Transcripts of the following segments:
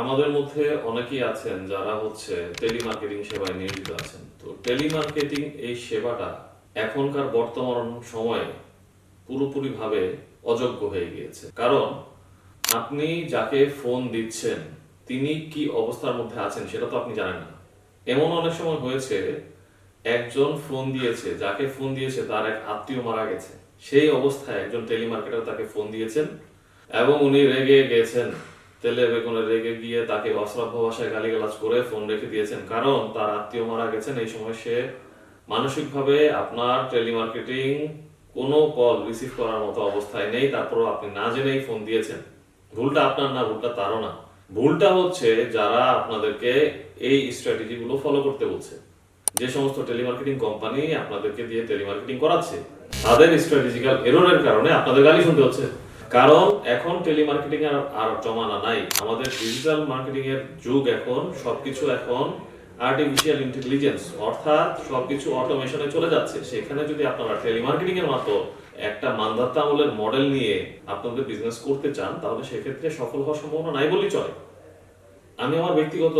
আমাদের মধ্যে অনেকেই আছেন যারা হচ্ছে টেলিমার্কেটিং সেবায় নিয়োজিত আছেন। তো টেলিমার্কেটিং এই সেবাটা এখনকার বর্তমান সময়ে পুরোপুরিভাবে অযোগ্য হয়ে গিয়েছে। কারণ আপনি যাকে ফোন দিচ্ছেন, তিনি কি অবস্থার মধ্যে আছেন সেটা তো আপনি জানেন না। এমন অনেক সময় হয়েছে, একজন ফোন দিয়েছে, যাকে ফোন দিয়েছে তার এক আত্মীয় মারা গেছে। সেই অবস্থায় একজন টেলিমার্কেটার তাকে ফোন দিয়েছেন এবং উনি রেগে গেছেন। তেলে বেগুনে রেগে গিয়ে তাকে অশ্রাব্য ভাষায় গালিগালাজ করে ফোন রেখে দিয়েছেন। কারণ তার আত্মীয় মারা গেছেন এই সময় সে মানসিকভাবে আপনার টেলিমার্কেটিং কোনো কল রিসিভ করার মতো অবস্থায় নেই, তারপরও আপনি না জেনেই ফোন দিয়েছেন। ভুলটা আপনার না, ভুলটা তারও না। ভুলটা হচ্ছে যারা আপনাদেরকে এই স্ট্র্যাটেজিগুলো ফলো করতে বলছে। যে সমস্ত টেলিমার্কেটিং কোম্পানি আপনাদেরকে দিয়ে টেলিমার্কেটিং করাচ্ছে, তাদের স্ট্র্যাটেজিক্যাল এররের কারণে আপনাদের গালি শুনতে হচ্ছে। কারণ এখন টেলিমার্কেটিং এর আর জমানা নাই। আমাদের ডিজিটাল মার্কেটিং এর যুগ এখন, সবকিছু এখন আর্টিফিশিয়াল ইন্টেলিজেন্স অর্থাৎ সবকিছু অটোমেশনে চলে যাচ্ছে। সেখানে যদি আপনারা টেলিমার্কেটিং এর মতো একটা মানধাত্তা আমলের মডেল নিয়ে আপনাদের বিজনেস করতে চান, তাহলে সেক্ষেত্রে সফল হওয়ার সম্ভাবনা নাই বললেই চলে। আমি আমার ব্যক্তিগত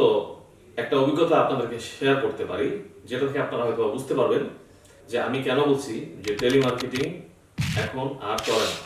একটা অভিজ্ঞতা আপনাদেরকে শেয়ার করতে পারি, যেটা থেকে আপনারা হয়তো বুঝতে পারবেন যে আমি কেন বলছি যে টেলিমার্কেটিং এখন আর চলে না।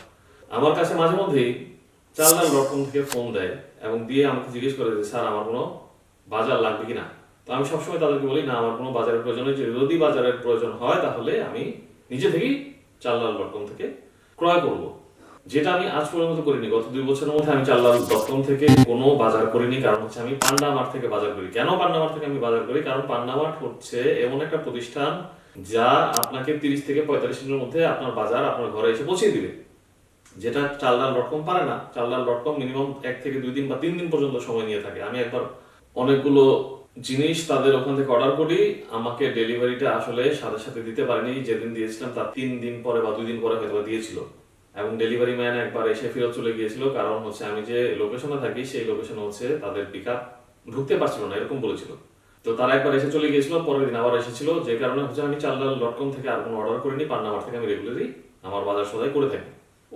আমার কাছে মাঝে মধ্যেই চালনার ডট থেকে ফোন দেয় এবং দিয়ে আমাকে জিজ্ঞেস করে যে, স্যার, আমার কোনো বাজার লাগবে কিনা? তো আমি সবসময় তাদেরকে বলি, না, আমার কোনো বাজারের প্রয়োজন নেই। যদি বাজারের প্রয়োজন হয়, তাহলে আমি নিজে থেকেই চালনার ডট থেকে ক্রয় করব। যেটা আমি আজ পর্যন্ত করিনি। গত দুই বছরের মধ্যে আমি চাল্লাল ডট থেকে কোনো বাজার করিনি। কারণ হচ্ছে আমি পান্ডা মার্ট থেকে বাজার করি। কেন পান্ডা মার্ট থেকে আমি বাজার করি? কারণ পান্ডা মার্ট হচ্ছে এমন একটা প্রতিষ্ঠান যা আপনাকে তিরিশ থেকে পঁয়তাল্লিশ দিনের মধ্যে আপনার বাজার আপনার ঘরে এসে পৌঁছে দিবে। যেটা চালডাল ডট কম পারে না চালডাল ডট কম মিনিমাম এক থেকে দুই দিন বা তিন দিন পর্যন্ত সময় নিয়ে থাকে। আমি একবার অনেকগুলো জিনিস তাদের ওখান থেকে অর্ডার করি, আমাকে ডেলিভারিটা আসলে সাথে সাথে দিতে পারেনি। যেদিন দিয়েছিলাম তার তিন দিন পরে বা দুই দিন পরে হয়তো দিয়েছিল। এবং ডেলিভারি ম্যান একবার এসে ফেরত চলে গিয়েছিল। কারণ হচ্ছে আমি যে লোকেশনে থাকি, সেই লোকেশন হচ্ছে তাদের পিক আপ ঢুকতে পারছিল না, এরকম বলেছিল। তো তারা একবার এসে চলে গিয়েছিল, পরের দিন আবার এসেছিল। যে কারণে হচ্ছে আমি চালডাল ডট কম থেকে আর কোনো অর্ডার করিনি পান্নামার থেকে আমি রেগুলারই আমার বাজার সদাই করে থাকি।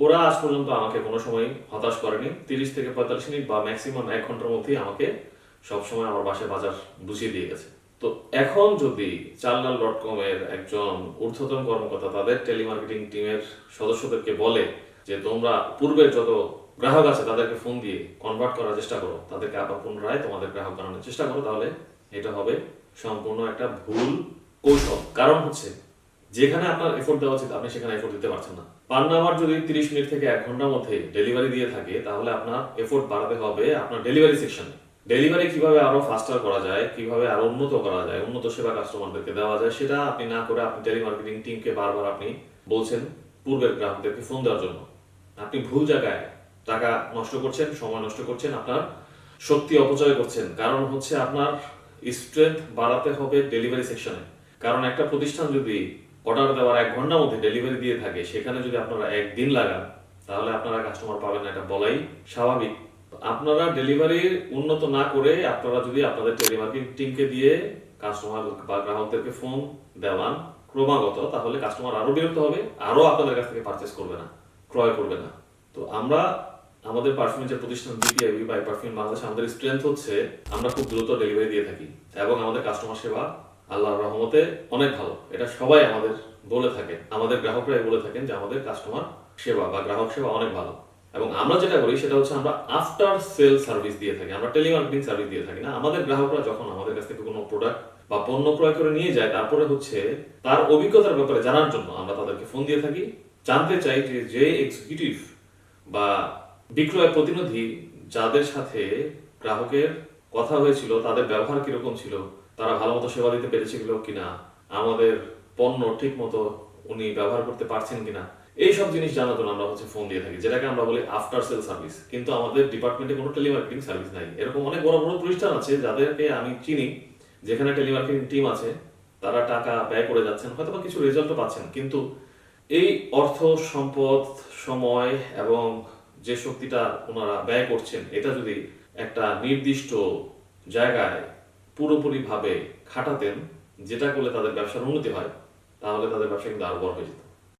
ওরা আজ পর্যন্ত আমাকে কোনো সময় হতাশ করেনি। তিরিশ থেকে পঁয়তাল্লিশ মিনিট বা ম্যাক্সিমাম এক ঘণ্টার মধ্যেই আমাকে সবসময় আমার বাসায় বাজার বুঝিয়ে দিয়ে গেছে। তো এখন যদি চালডাল ডট কম এর একজন ঊর্ধ্বতন কর্মকর্তা তাদের টেলিমার্কেটিং টিমের সদস্যদেরকে বলে যে, তোমরা পূর্বের যত গ্রাহক আছে তাদেরকে ফোন দিয়ে কনভার্ট করার চেষ্টা করো। তাদেরকে আবার পুনরায় তোমাদের গ্রাহক বানানোর চেষ্টা করো। তাহলে এটা হবে সম্পূর্ণ একটা ভুল কৌশল। কারণ হচ্ছে যেখানে আপনার এফোর্ট দেওয়া উচিত, আপনি সেখানে এফোর্ট দিতে পারছেন না। পান্নামার যদি তিরিশ মিনিট থেকে এক ঘণ্টার মধ্যে ডেলিভারি দিয়ে থাকে, তাহলে আপনার এফোর্ট বাড়াতে হবে আপনার ডেলিভারি সেকশনে ডেলিভারি কীভাবে আরও ফাস্টার করা যায়, কীভাবে আরও উন্নত করা যায়, উন্নত সেবা কাস্টমারদেরকে দেওয়া যায়, সেটা আপনি না করে আপনি টেলিমার্কেটিং টিমকে বারবার আপনি বলছেন পূর্বের গ্রাহকদেরকে ফোন দেওয়ার জন্য। আপনি ভুল জায়গায় টাকা নষ্ট করছেন, সময় নষ্ট করছেন, আপনার শক্তি অপচয় করছেন। কারণ হচ্ছে আপনার স্ট্রেংথ বাড়াতে হবে ডেলিভারি সেকশনে কারণ একটা প্রতিষ্ঠান যদি অর্ডার দেওয়ার এক ঘণ্টার মধ্যে ডেলিভারি দিয়ে থাকে, সেখানে যদি আপনারা একদিন লাগান, তাহলে আপনারা কাস্টমার পাবেন এটা বলাই স্বাভাবিক। আপনারা ডেলিভারি উন্নত না করে আপনারা যদি আপনাদের টেলিমার্কেটিং টিমকে দিয়ে কাস্টমার বা গ্রাহকদেরকে ফোন দেওয়ান ক্রমাগত, তাহলে কাস্টমার আরও বিরক্ত হবে, আরও আপনাদের কাছ থেকে পারচেস করবে না, ক্রয় করবে না। তো আমরা, আমাদের পারফিউমের যে প্রতিষ্ঠান বিপিআইবি বাই পারফিউম বাংলাদেশ আমাদের স্ট্রেংথ হচ্ছে, আমরা খুব দ্রুত ডেলিভারি দিয়ে থাকি এবং আমাদের কাস্টমার সেবা আল্লাহর রহমতে অনেক ভালো। এটা সবাই আমাদের বলে থাকে আমাদের গ্রাহকরাই বলে থাকেন যে আমাদের কাস্টমার সেবা বা গ্রাহক সেবা অনেক ভালো। এবং আমরা যেটা করি সেটা হচ্ছে আমরা আফটার সেল সার্ভিস দিয়ে থাকি, আমরা টেলিমার্কেটিং সার্ভিস দিয়ে থাকি না। আমাদের গ্রাহকরা যখন আমাদের কাছ থেকে কোনো প্রোডাক্ট বা পণ্য ক্রয় করে নিয়ে যায়, তারপরে হচ্ছে তার অভিজ্ঞতার ব্যাপারে জানার জন্য আমরা তাদেরকে ফোন দিয়ে থাকি। জানতে চাই যে যে এক্সিকিউটিভ বা বিক্রয় প্রতিনিধি যাদের সাথে গ্রাহকের কথা হয়েছিল, তাদের ব্যবহার কীরকম ছিল? তারা ভালো মতো সেবা দিতে পেরেছিল কিনা? আমাদের পণ্য ঠিক মতো উনি ব্যবহার করতে পারছেন কিনা? এই সব জিনিস জানার জন্য আমরা হচ্ছে ফোন দিয়ে থাকি, যেটাকে আমরা বলি আফটার সেল সার্ভিস কিন্তু আমাদের ডিপার্টমেন্টে কোনো টেলিমার্কেটিং সার্ভিস নাই। এরকম অনেক বড় বড় প্রতিষ্ঠান আছে, যাদেরকে আমি চিনি, যেখানে টেলিমার্কেটিং টিম আছে, তারা টাকা ব্যয় করে যাচ্ছেন হয়তো বা কিছু রেজাল্টও পাচ্ছেন। কিন্তু এই অর্থ, সম্পদ, সময় এবং যে শক্তিটা ওনারা ব্যয় করছেন, এটা যদি একটা নির্দিষ্ট জায়গায় পুরোপুরিভাবে খাটাতেন, যেটা করলে তাদের ব্যবসার উন্নতি হয়, তাহলে তাদের ব্যবসা কিন্তু আরও বড় হয়ে যেত।